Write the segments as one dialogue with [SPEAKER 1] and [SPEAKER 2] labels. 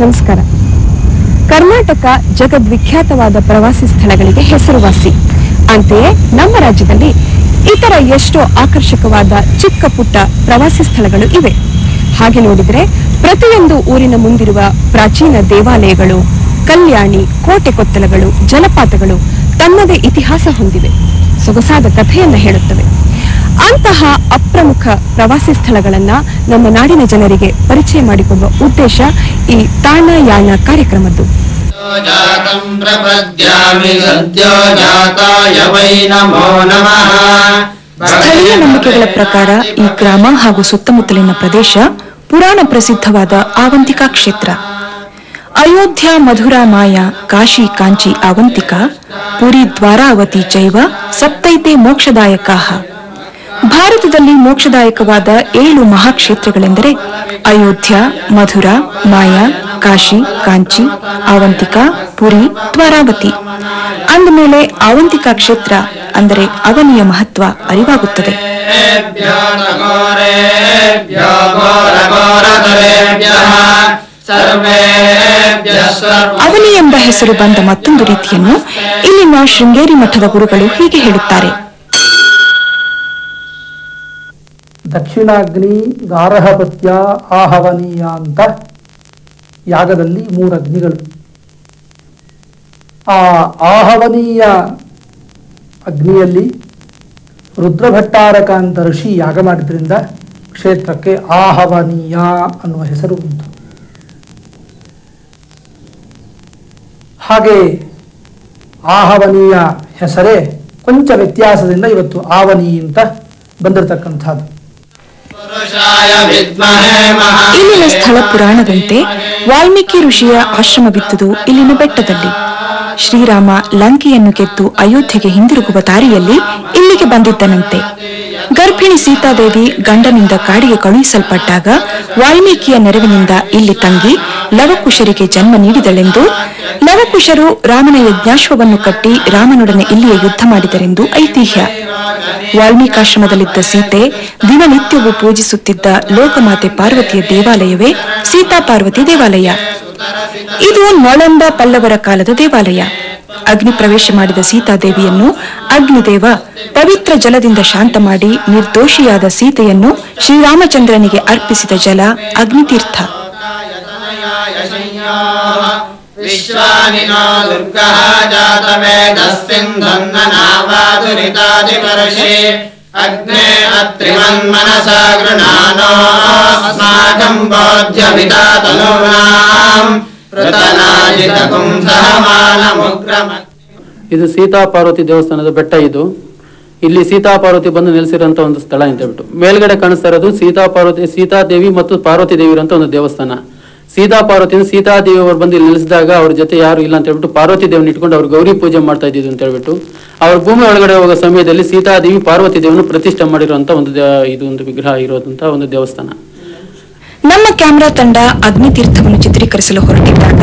[SPEAKER 1] ನಮಸ್ಕಾರ ಕರ್ನಾಟಕ ಜಗದ್ವಿಖ್ಯಾತವಾದ ಪ್ರವಾಸಿ ಸ್ಥಳಗಳಿಗೆ ಹೆಸರುವಾಸಿ. ಅಂತೆಯೇ ನಮ್ಮ ರಾಜ್ಯದಲ್ಲಿ ಇತರ ಎಷ್ಟೋ ಆಕರ್ಷಕವಾದ ಚಿಕ್ಕ ಪುಟ್ಟ ಪ್ರವಾಸಿ ಸ್ಥಳಗಳು ಇವೆ. ಹಾಗೆ ನೋಡಿದರೆ ಪ್ರತಿಯೊಂದು ಊರಿನ ಮುಂದಿರುವ ಪ್ರಾಚೀನ ದೇವಾಲಯಗಳು, ಕಲ್ಯಾಣಿ, ಕೋಟೆ ಕೊತ್ತಲಗಳು, ಜಲಪಾತಗಳು ತನ್ನದೇ ಇತಿಹಾಸ ಹೊಂದಿವೆ. ಸೊಗಸಾದ ಕಥೆಯನ್ನ ಹೇಳುತ್ತವೆ. ಅಂತಹ ಅಪ್ರಮುಖ ಪ್ರವಾಸಿ ಸ್ಥಳಗಳನ್ನ ನಮ್ಮ ನಾಡಿನ ಜನರಿಗೆ ಪರಿಚಯ ಮಾಡಿಕೊಡುವ ಉದ್ದೇಶ ಈ ತಾಣ ಯಾನ ಕಾರ್ಯಕ್ರಮದ್ದು.
[SPEAKER 2] जातं प्रपद्यामि सद्यो जाताय वै नमो नमः
[SPEAKER 3] ಸ್ಥಳೀಯ ನಂಬಿಕೆಗಳ ಪ್ರಕಾರ ಈ ಗ್ರಾಮ ಹಾಗೂ ಸುತ್ತಮುತ್ತಲಿನ ಪ್ರದೇಶ ಪುರಾಣ ಪ್ರಸಿದ್ಧವಾದ ಆವಂತಿಕಾ ಕ್ಷೇತ್ರ ಅಯೋಧ್ಯ ಮಧುರಾ ಮಾಯಾ ಕಾಶಿ ಕಾಂಚಿ ಆವಂತಿಕ ಪುರಿ ದ್ವಾರಾವತಿ ಚೈವ ಸಪ್ತೈತೆ ಮೋಕ್ಷದಾಯಕಾಹ ಭಾರತದಲ್ಲಿ ಮೋಕ್ಷದಾಯಕವಾದ ಏಳು ಮಹಾಕ್ಷೇತ್ರಗಳೆಂದರೆ ಅಯೋಧ್ಯ ಮಧುರಾ ಮಾಯಾ ಕಾಶಿ ಕಾಂಚಿ ಅವಂತಿಕಾ ಪುರಿ ದ್ವಾರಾವತಿ ಅಂದಮೇಲೆ ಅವಂತಿಕಾ ಕ್ಷೇತ್ರ ಅಂದರೆ ಅವನಿಯ ಮಹತ್ವ ಅರಿವಾಗುತ್ತದೆ. ಅವನಿ ಎಂಬ ಹೆಸರು ಬಂದ ಮತ್ತೊಂದು ರೀತಿಯನ್ನು ಇಲ್ಲಿನ ಶೃಂಗೇರಿ ಮಠದ ಗುರುಗಳು ಹೀಗೆ ಹೇಳುತ್ತಾರೆ.
[SPEAKER 4] ದಕ್ಷಿಣಾಗ್ನಿ ಗಾರಹಪತ್ಯ ಆಹವನೀಯಾಂತ. ಯಾಗದಲ್ಲಿ ಮೂರು ಅಗ್ನಿಗಳು. ಆ ಆಹವನೀಯ ಅಗ್ನಿಯಲ್ಲಿ ರುದ್ರಭಟ್ಟಾರಕ ಅಂತ ಋಷಿ ಯಾಗ ಮಾಡಿದ್ರಿಂದ ಕ್ಷೇತ್ರಕ್ಕೆ ಆಹವನೀಯ ಅನ್ನುವ ಹೆಸರು ಬಂತು ಹಾಗೆ ಆಹವನೀಯ ಹೆಸರೇ ಕೊಂಚ ವ್ಯತ್ಯಾಸದಿಂದ ಇವತ್ತು ಆವನಿ ಅಂತ ಬಂದಿರತಕ್ಕಂಥದ್ದು.
[SPEAKER 3] ಇಲ್ಲಿನ ಸ್ಥಳ ಪುರಾಣದಂತೆ ವಾಲ್ಮೀಕಿ ಋಷಿಯ ಆಶ್ರಮವಿದ್ದುದು ಇಲ್ಲಿನ ಬೆಟ್ಟದಲ್ಲಿ. ಶ್ರೀರಾಮ ಲಂಕೆಯನ್ನು ಗೆದ್ದು ಅಯೋಧ್ಯೆಗೆ ಹಿಂದಿರುಗುವ ದಾರಿಯಲ್ಲಿ ಇಲ್ಲಿಗೆ ಬಂದಿದ್ದನಂತೆ. ಗರ್ಭಿಣಿ ಸೀತಾದೇವಿ ಗಂಡನಿಂದ ಕಾಡಿಗೆ ಕಳುಹಿಸಲ್ಪಟ್ಟಾಗ ವಾಲ್ಮೀಕಿಯ ನೆರವಿನಿಂದ ಇಲ್ಲಿ ತಂಗಿ ಲವಕುಶರಿಗೆ ಜನ್ಮ ನೀಡಿದಳೆಂದು ಲವಕುಶರು ರಾಮನ ಯಜ್ಞಾಶ್ವವನ್ನು ಕಟ್ಟಿ ರಾಮನೊಡನೆ ಇಲ್ಲಿಯೇ ಯುದ್ಧ ಮಾಡಿದರೆಂದು ಐತಿಹ್ಯ. ವಾಲ್ಮೀಕಾಶ್ರಮದಲ್ಲಿದ್ದ ಸೀತೆ ದಿನನಿತ್ಯವೂ ಪೂಜಿಸುತ್ತಿದ್ದ ಲೋಕಮಾತೆ ಪಾರ್ವತಿಯ ದೇವಾಲಯವೇ ಸೀತಾ ಪಾರ್ವತಿ ದೇವಾಲಯ. ಇದು ನೊಳಂಬ ಪಲ್ಲವರ ಕಾಲದ ದೇವಾಲಯ. ಅಗ್ನಿ ಪ್ರವೇಶ ಮಾಡಿದ ಸೀತಾದೇವಿಯನ್ನು ಅಗ್ನಿದೇವ ಪವಿತ್ರ ಜಲದಿಂದ ಶಾಂತ ಮಾಡಿ ನಿರ್ದೋಷಿಯಾದ ಸೀತೆಯನ್ನು ಶ್ರೀರಾಮಚಂದ್ರನಿಗೆ ಅರ್ಪಿಸಿದ ಜಲ ಅಗ್ನಿತೀರ್ಥ
[SPEAKER 2] विश्वानिनो दुर्गः जातवेदस्सिन्धन्ननावादुरितादिवर्षे अग्ने अत्रिमन्मनसा गृणानो अस्माकम् बोध्यमिता तनूनाम् पृतनाजितकुम् सहमानमुग्रम
[SPEAKER 5] ಇದು ಸೀತಾ ಪಾರ್ವತಿ ದೇವಸ್ಥಾನದ ಬೆಟ್ಟ ಇದು. ಇಲ್ಲಿ ಸೀತಾ ಪಾರ್ವತಿ ಬಂದು ನೆಲೆಸಿರೋಂಥ ಒಂದು ಸ್ಥಳ ಅಂತ ಹೇಳ್ಬಿಟ್ಟು. ಮೇಲ್ಗಡೆ ಕಾಣಿಸ್ತಾ ಇರೋದು ಸೀತಾ ಪಾರ್ವತಿ, ಸೀತಾದೇವಿ ಮತ್ತು ಪಾರ್ವತಿ ದೇವಿ ಇರೋಂಥ ಒಂದು ದೇವಸ್ಥಾನ. ಸೀತಾ ಪಾರ್ವತಿ ಸೀತಾದೇವಿ ಅವರು ಬಂದು ಇಲ್ಲಿ ನೆಲೆಸಿದಾಗ ಅವ್ರ ಜೊತೆ ಯಾರು ಇಲ್ಲ ಅಂತ ಹೇಳ್ಬಿಟ್ಟು ಪಾರ್ವತಿ ದೇವನ ಇಟ್ಕೊಂಡು ಅವ್ರು ಗೌರಿ ಪೂಜೆ ಮಾಡ್ತಾ ಇದ್ದಿದ್ದು ಅಂತ ಹೇಳ್ಬಿಟ್ಟು, ಅವ್ರ ಭೂಮಿ ಒಳಗಡೆ ಹೋಗೋ ಸಮಯದಲ್ಲಿ ಸೀತಾದೇವಿ ಪಾರ್ವತಿ ದೇವನ ಪ್ರತಿಷ್ಠೆ ಮಾಡಿರುವಂತ ಒಂದು ಇದು ಒಂದು ವಿಗ್ರಹ ಇರೋದಂತ ಒಂದು ದೇವಸ್ಥಾನ.
[SPEAKER 3] ನಮ್ಮ ಕ್ಯಾಮೆರಾ ತಂಡ ಅಗ್ನಿತೀರ್ಥವನ್ನು ಚಿತ್ರೀಕರಿಸಲು ಹೊರಟಿದ್ದಾಗ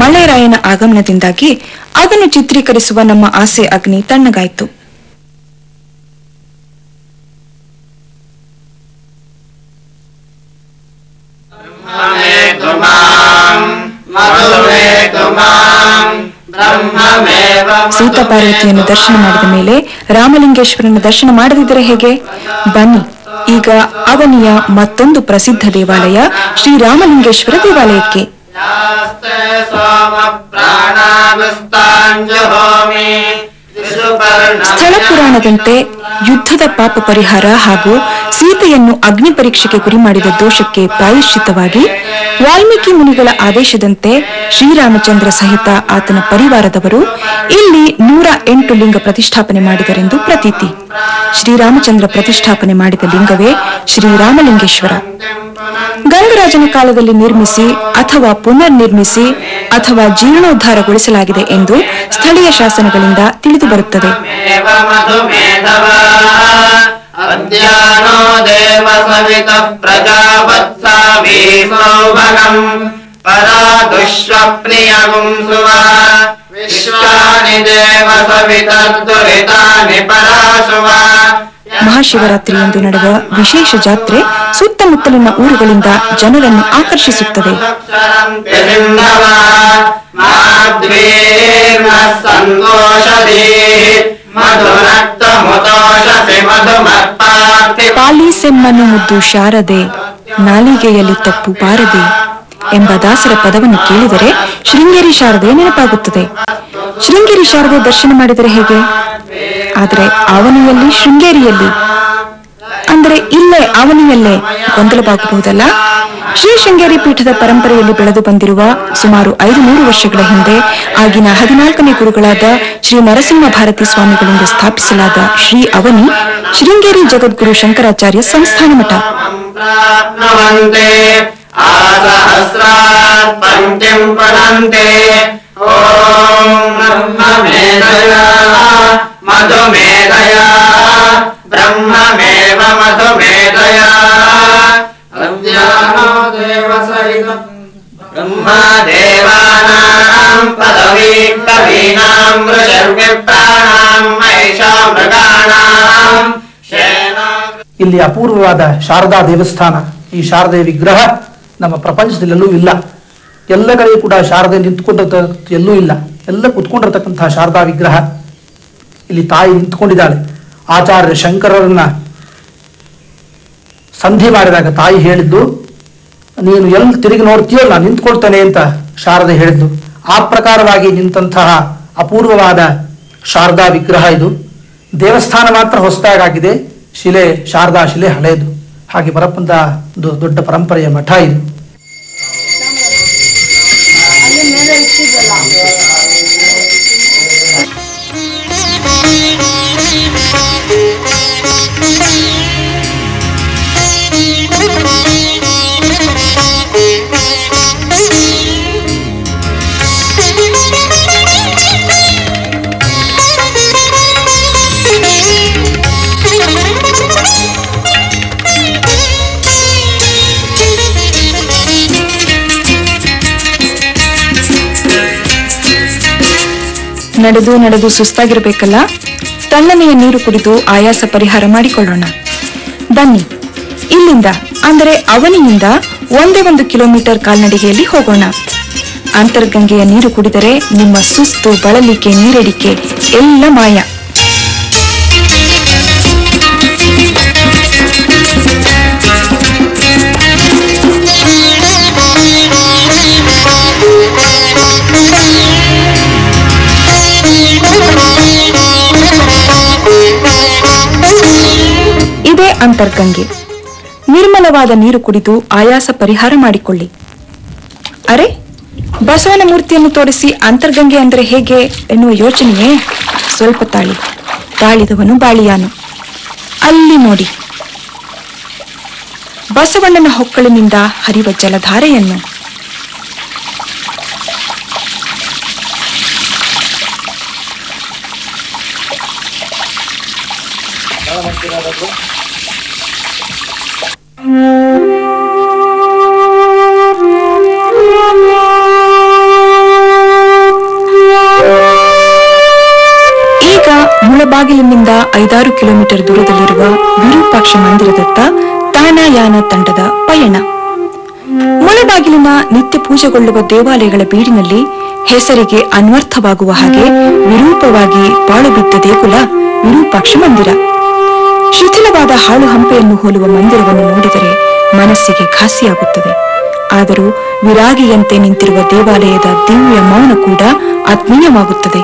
[SPEAKER 3] ಮಳೆರಾಯನ ಆಗಮನದಿಂದಾಗಿ ಅದನ್ನು ಚಿತ್ರೀಕರಿಸುವ ನಮ್ಮ ಆಸೆ ಅಗ್ನಿ ತಣ್ಣಗಾಯಿತು. ಸೀತಾಪಾರ್ವತಿಯನ್ನು ದರ್ಶನ ಮಾಡಿದ ಮೇಲೆ ರಾಮಲಿಂಗೇಶ್ವರನ ದರ್ಶನ ಮಾಡದಿದ್ದರೆ ಹೇಗೆ? ಬನ್ನಿ. ಈಗ ಅವನಿಯ ಮತ್ತೊಂದು ಪ್ರಸಿದ್ಧ ದೇವಾಲಯ ಶ್ರೀರಾಮಲಿಂಗೇಶ್ವರ ದೇವಾಲಯಕ್ಕೆ. ಸ್ಥಳ ಪುರಾಣದಂತೆ ಯುದ್ಧದ ಪಾಪ ಪರಿಹಾರ ಹಾಗೂ ಸೀತೆಯನ್ನು ಅಗ್ನಿ ಪರೀಕ್ಷೆಗೆ ಗುರಿ ಮಾಡಿದ ದೋಷಕ್ಕೆ ಪ್ರಾಯಶ್ಚಿತವಾಗಿ ವಾಲ್ಮೀಕಿ ಮುನಿಗಳ ಆದೇಶದಂತೆ ಶ್ರೀರಾಮಚಂದ್ರ ಸಹಿತ ಆತನ ಪರಿವಾರದವರು ಇಲ್ಲಿ ನೂರ ಎಂಟು ಲಿಂಗ ಪ್ರತಿಷ್ಠಾಪನೆ ಮಾಡಿದರೆಂದು ಪ್ರತೀತಿ. ಶ್ರೀರಾಮಚಂದ್ರ ಪ್ರತಿಷ್ಠಾಪನೆ ಮಾಡಿದ ಲಿಂಗವೇ ಶ್ರೀರಾಮಲಿಂಗೇಶ್ವರ. ಗಂಗರಾಜನ ಕಾಲದಲ್ಲಿ ನಿರ್ಮಿಸಿ ಅಥವಾ ಪುನರ್ ನಿರ್ಮಿಸಿ ಅಥವಾ ಜೀರ್ಣೋದ್ಧಾರಗೊಳಿಸಲಾಗಿದೆ ಎಂದು ಸ್ಥಳೀಯ ಶಾಸನಗಳಿಂದ ತಿಳಿದು ಬರುತ್ತದೆ.
[SPEAKER 2] ಮೇವ ಮಧುಮೇಧವ ಅದ್ಯಾನೋ ದೇವ ಸವಿತ ಪ್ರಜಾವತ್ಸಾಮಿ ಸೌಭಗಂ ಪರಾ ದುಷ್ವಪ್ನಿಯಗುಂ ಸುವ ವಿಶ್ವಾನಿ ದೇವ ಸವಿತರ್ದುರಿತಾನಿ ಪರಾಶುವ
[SPEAKER 3] ಮಹಾಶಿವರಾತ್ರಿಯಂದು ನಡೆವ ವಿಶೇಷ ಜಾತ್ರೆ ಸುತ್ತಮುತ್ತಲಿನ ಊರುಗಳಿಂದ ಜನರನ್ನು ಆಕರ್ಷಿಸುತ್ತದೆ
[SPEAKER 2] ಸಿಂಧವ ಮಾಧ್ವೀರ್ನ ಸಂತೋಷಧೀ ಮಧುನಕ್ತ
[SPEAKER 3] ಸೆಮ್ಮನ್ನು ಮುದ್ದು ಶಾರದೆ, ನಾಲಿಗೆಯಲ್ಲಿ ತಪ್ಪು ಬಾರದೆ ಎಂಬ ದಾಸರ ಪದವನ್ನು ಕೇಳಿದರೆ ಶೃಂಗೇರಿ ಶಾರದೆ ನೆನಪಾಗುತ್ತದೆ. ಶೃಂಗೇರಿ ಶಾರದೆ ದರ್ಶನ ಮಾಡಿದರೆ ಹೇಗೆ? ಆದರೆ ಅವನಿಯಲ್ಲಿ ಶೃಂಗೇರಿಯಲ್ಲಿ ಅಂದರೆ ಇಲ್ಲೇ ಅವನಿಯಲ್ಲೇ ಗೊಂದಲವಾಗಬಹುದಲ್ಲ? ಶ್ರೀ ಶೃಂಗೇರಿ ಪೀಠದ ಪರಂಪರೆಯಲ್ಲಿ ಬೆಳೆದು ಬಂದಿರುವ ಸುಮಾರು ಐದು ನೂರು ವರ್ಷಗಳ ಹಿಂದೆ ಆಗಿನ ಹದಿನಾಲ್ಕನೇ ಗುರುಗಳಾದ ಶ್ರೀ ನರಸಿಂಹ ಭಾರತಿ ಸ್ವಾಮಿಗಳಿಂದ ಸ್ಥಾಪಿಸಲಾದ ಶ್ರೀ ಅವನಿ ಶೃಂಗೇರಿ ಜಗದ್ಗುರು ಶಂಕರಾಚಾರ್ಯ ಸಂಸ್ಥಾನ ಮಠ.
[SPEAKER 2] ದೇವ ಸಹಿತ ಬ್ರಹ್ಮದೇವಾನಾಂ ಪದವಿ ಕವೀನಾಂ ಋಷರ್ವಿಪ್ರಾಣಾಂ ಮಹಿಷಾ ಮೃಗಾಣಾಂ ಶೇನಾ
[SPEAKER 4] ಇಲ್ಲಿ ಅಪೂರ್ವವಾದ ಶಾರದಾ ದೇವಸ್ಥಾನ ಈ ಶಾರದೆ ವಿಗ್ರಹ ನಮ್ಮ ಪ್ರಪಂಚದಲ್ಲೆಲ್ಲೂ ಇಲ್ಲ. ಎಲ್ಲ ಕಡೆ ಕೂಡ ಶಾರದೆ ನಿಂತ್ಕೊಂಡ ಎಲ್ಲೂ ಇಲ್ಲ. ಎಲ್ಲ ಕುತ್ಕೊಂಡಿರ್ತಕ್ಕಂತಹ ಶಾರದಾ ವಿಗ್ರಹ ಇಲ್ಲಿ ತಾಯಿ ನಿಂತ್ಕೊಂಡಿದ್ದಾಳೆ. ಆಚಾರ್ಯ ಶಂಕರರನ್ನ ಸಂಧಿ ಮಾಡಿದಾಗ ತಾಯಿ ಹೇಳಿದ್ದು, ನೀನು ಎಲ್ಲಿ ತಿರುಗಿ ನೋಡ್ತೀಯೋ ನಾನು ನಿಂತ್ಕೊಳ್ತೇನೆ ಅಂತ ಶಾರದೆ ಹೇಳಿದ್ದು. ಆ ಪ್ರಕಾರವಾಗಿ ನಿಂತಹ ಅಪೂರ್ವವಾದ ಶಾರದಾ ವಿಗ್ರಹ ಇದು. ದೇವಸ್ಥಾನ ಮಾತ್ರ ಹೊಸದಾಗಿದೆ ಶಿಲೆ, ಶಾರದಾ ಶಿಲೆ ಹಳೆಯದು ಹಾಗೆ ಬರಪ್ಪಂತ ದೊಡ್ಡ ಪರಂಪರೆಯ ಮಠ ಇದು.
[SPEAKER 3] ನಡೆದು ನಡೆದು ಸುಸ್ತಾಗಿರಬೇಕಲ್ಲ? ತಣ್ಣನೆಯ ನೀರು ಕುಡಿದು ಆಯಾಸ ಪರಿಹಾರ ಮಾಡಿಕೊಳ್ಳೋಣ. ಬನ್ನಿ. ಇಲ್ಲಿಂದ, ಅಂದರೆ ಅವನಿಯಿಂದ ಒಂದೇ ಒಂದು ಕಿಲೋಮೀಟರ್ ಕಾಲ್ನಡಿಗೆಯಲ್ಲಿ ಹೋಗೋಣ. ಅಂತರ್ಗಂಗೆಯ ನೀರು ಕುಡಿದರೆ ನಿಮ್ಮ ಸುಸ್ತು, ಬಳಲಿಕೆ ನೀರಡಿಕೆ ಎಲ್ಲ ಮಾಯ. ಅಂತರ್ಗಂಗೆ. ನಿರ್ಮಲವಾದ ನೀರು ಕುಡಿದು ಆಯಾಸ ಪರಿಹಾರ ಮಾಡಿಕೊಳ್ಳಿ. ಅರೆ ಬಸವನ ಮೂರ್ತಿಯನ್ನು ತೋರಿಸಿ ಅಂತರ್ಗಂಗೆ ಅಂದರೆ ಹೇಗೆ ಎನ್ನುವ ಯೋಚನೆಯೇ ಸ್ವಲ್ಪ ತಾಳಿ. ತಾಳಿದವನು ಬಾಳಿಯಾನು. ಅಲ್ಲಿ ನೋಡಿ. ಬಸವಣ್ಣನ ಹೊಕ್ಕಳಿನಿಂದ ಹರಿವ ಜಲಧಾರೆಯನ್ನು. ಈಗ ಮುಳಬಾಗಿಲಿನಿಂದ ಐದಾರು ಕಿಲೋಮೀಟರ್ ದೂರದಲ್ಲಿರುವ ವಿರೂಪಾಕ್ಷ ಮಂದಿರದತ್ತ ತಾನಾಯಾನ ತಂಡದ ಪಯಣ. ಮುಳಬಾಗಿಲಿನ ನಿತ್ಯ ಪೂಜೆಗೊಳ್ಳುವ ದೇವಾಲಯಗಳ ಬೀಡಿನಲ್ಲಿ ಹೆಸರಿಗೆ ಅನ್ವರ್ಥವಾಗುವ ಹಾಗೆ ವಿರೂಪವಾಗಿ ಪಾಳು ಬಿದ್ದ ದೇಗುಲ ವಿರೂಪಾಕ್ಷ ಮಂದಿರ. ಶಿಥಿಲವಾದ ಹಾಳು ಹಂಪೆಯನ್ನು ಹೋಲುವ ಮಂದಿರವನ್ನು ನೋಡಿದರೆ ಮನಸ್ಸಿಗೆ ಘಾಸಿಯಾಗುತ್ತದೆ ಆದರೂ ವಿರಾಗಿಯಂತೆ ನಿಂತಿರುವ ದೇವಾಲಯದ ದಿವ್ಯ ಮೌನ ಕೂಡ ಆತ್ಮೀಯವಾಗುತ್ತದೆ.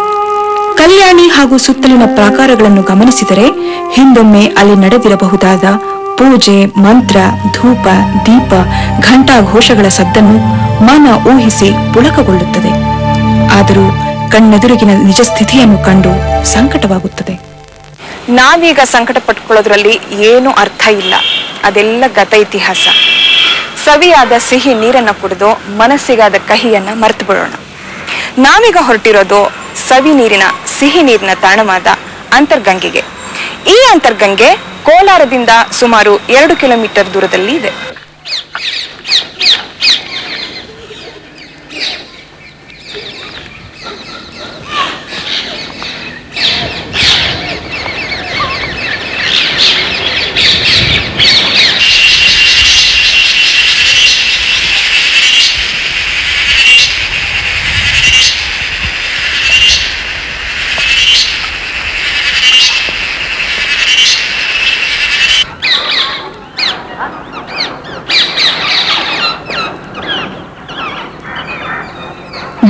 [SPEAKER 3] ಕಲ್ಯಾಣಿ ಹಾಗೂ ಸುತ್ತಲಿನ ಪ್ರಾಕಾರಗಳನ್ನು ಗಮನಿಸಿದರೆ ಹಿಂದೊಮ್ಮೆ ಅಲ್ಲಿ ನಡೆದಿರಬಹುದಾದ ಪೂಜೆ, ಮಂತ್ರ, ಧೂಪ, ದೀಪ ಘಂಟಾ ಘೋಷಗಳ ಸದ್ದನ್ನು ಮನ ಊಹಿಸಿ ಪುಳಕಗೊಳ್ಳುತ್ತದೆ. ಆದರೂ ಕಣ್ಣೆದುರಿಗಿನ ನಿಜ ಸ್ಥಿತಿಯನ್ನು ಕಂಡು ಸಂಕಟವಾಗುತ್ತದೆ. ನಾವೀಗ ಸಂಕಟ ಪಟ್ಕೊಳ್ಳೋದ್ರಲ್ಲಿ ಏನು ಅರ್ಥ ಇಲ್ಲ. ಅದೆಲ್ಲ ಗತ ಇತಿಹಾಸ. ಸವಿಯಾದ ಸಿಹಿ ನೀರನ್ನ ಕುಡಿದು ಮನಸ್ಸಿಗಾದ ಕಹಿಯನ್ನ ಮರೆತು ಬಿಡೋಣ. ನಾವೀಗ ಹೊರಟಿರೋದು ಸವಿ ನೀರಿನ ಸಿಹಿ ನೀರಿನ ತಾಣವಾದ ಅಂತರ್ಗಂಗೆಗೆ. ಈ ಅಂತರ್ಗಂಗೆ ಕೋಲಾರದಿಂದ ಸುಮಾರು ಎರಡು ಕಿಲೋಮೀಟರ್ ದೂರದಲ್ಲಿ ಇದೆ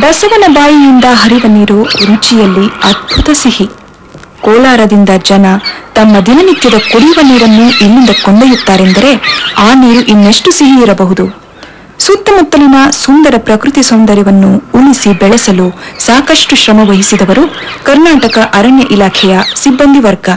[SPEAKER 3] ಬಸವನ ಬಾಯಿಯಿಂದ ಹರಿವ ನೀರು ರುಚಿಯಲ್ಲಿ ಅದ್ಭುತ ಸಿಹಿ. ಕೋಲಾರದಿಂದ ಜನ ತಮ್ಮ ದಿನನಿತ್ಯದ ಕುಡಿಯುವ ನೀರನ್ನು ಇಲ್ಲಿಂದ ಕೊಂಡೊಯ್ಯುತ್ತಾರೆಂದರೆ ಆ ನೀರು ಇನ್ನೆಷ್ಟು ಸಿಹಿ ಇರಬಹುದು. ಸುತ್ತಮುತ್ತಲಿನ ಸುಂದರ ಪ್ರಕೃತಿ ಸೌಂದರ್ಯವನ್ನು ಉಳಿಸಿ ಬೆಳೆಸಲು ಸಾಕಷ್ಟು ಶ್ರಮ ವಹಿಸಿದವರು ಕರ್ನಾಟಕ ಅರಣ್ಯ ಇಲಾಖೆಯ ಸಿಬ್ಬಂದಿ ವರ್ಗ.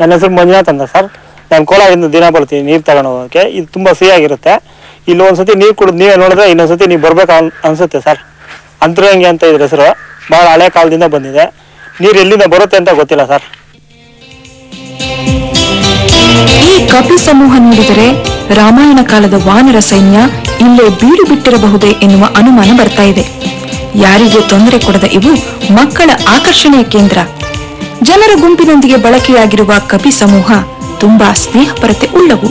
[SPEAKER 6] ನನ್ನ ಹೆಸರು ಮಂಜುನಾಥ್ ಅಂತ ಸರ್. ನಾನು ಕೋಲಾರದಿಂದ ದಿನ ಬರ್ತೀನಿ, ನೀರು ತಗೊಂಡು ಹೋಗೋಕ್ಕೆ ಇದು ತುಂಬ ಸಿಹಿಯಾಗಿರುತ್ತೆ ಇಲ್ಲಿ ಒಂದ್ಸತಿ ನೀರು ಕುಡಿದು ನೀವೇ ನೋಡಿದ್ರೆ ಇನ್ನೊಂದ್ಸತಿ ನೀವು ಬರ್ಬೇಕು ಅನ್, ಅನ್ಸುತ್ತೆ ಸರ್. ಅಂತರಂಗಿ ಅಂತ ಇದ್ರ ಹೆಸರು. ಭಾಳ ಹಳೆ ಕಾಲದಿಂದ ಬಂದಿದೆ. ನೀರು ಎಲ್ಲಿಂದ ಬರುತ್ತೆ ಅಂತ ಗೊತ್ತಿಲ್ಲ ಸರ್.
[SPEAKER 3] ಈ ಕಪಿ ಸಮೂಹ ನೋಡಿದರೆ ರಾಮಾಯಣ ಕಾಲದ ವಾನರ ಸೈನ್ಯ ಇಲ್ಲೇ ಬೀಡು ಬಿಟ್ಟಿರಬಹುದೇ ಎನ್ನುವ ಅನುಮಾನ ಬರ್ತಾ ಇದೆ. ಯಾರಿಗೆ ತೊಂದರೆ ಕೊಡದ ಇವು ಮಕ್ಕಳ ಆಕರ್ಷಣೆಯ ಕೇಂದ್ರ. ಜನರ ಗುಂಪಿನೊಂದಿಗೆ ಬಳಕೆಯಾಗಿರುವ ಕಪಿ ಸಮೂಹ ತುಂಬಾ ಸ್ನೇಹಪರತೆ ಉಳ್ಳವು.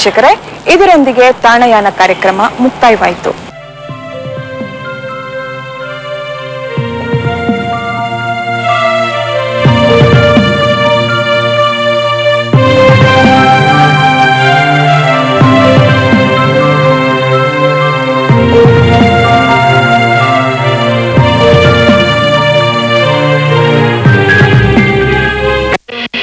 [SPEAKER 3] ವೀಕ್ಷಕರೇ ಇದರೊಂದಿಗೆ ತಾಣಯಾನ ಕಾರ್ಯಕ್ರಮ ಮುಕ್ತಾಯವಾಯಿತು.